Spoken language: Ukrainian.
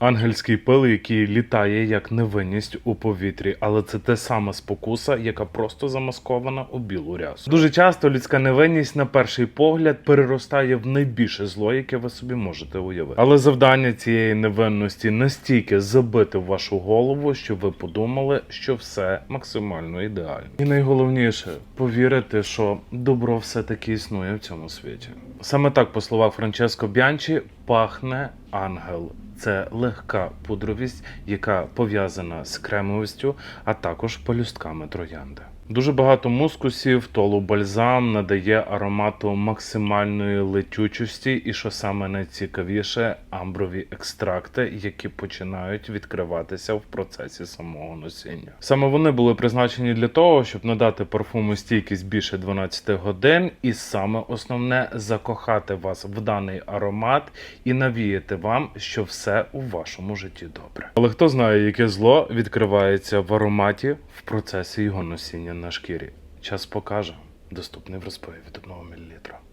Ангельський пил, який літає як невинність у повітрі, але це те сама спокуса, яка просто замаскована у білу рясу. Дуже часто людська невинність на перший погляд переростає в найбільше зло, яке ви собі можете уявити. Але завдання цієї невинності настільки забити в вашу голову, що ви подумали, що все максимально ідеально. І найголовніше повірити, що добро все-таки існує в цьому світі. Саме так, по словах Франческо Б'янчі, пахне ангел. Це легка пудровість, яка пов'язана з кремовістю, а також полюстками троянди. Дуже багато мускусів, толу бальзам надає аромату максимальної летючості, і що саме найцікавіше, амброві екстракти, які починають відкриватися в процесі самого носіння. Саме вони були призначені для того, щоб надати парфуму стійкість більше 12 годин, і саме основне закохати вас в даний аромат і навіяти вам, що все у вашому житті добре. Але хто знає, яке зло відкривається в ароматі в процесі його носіння на шкірі? Час покаже. Доступний в розпиві від 1 мл.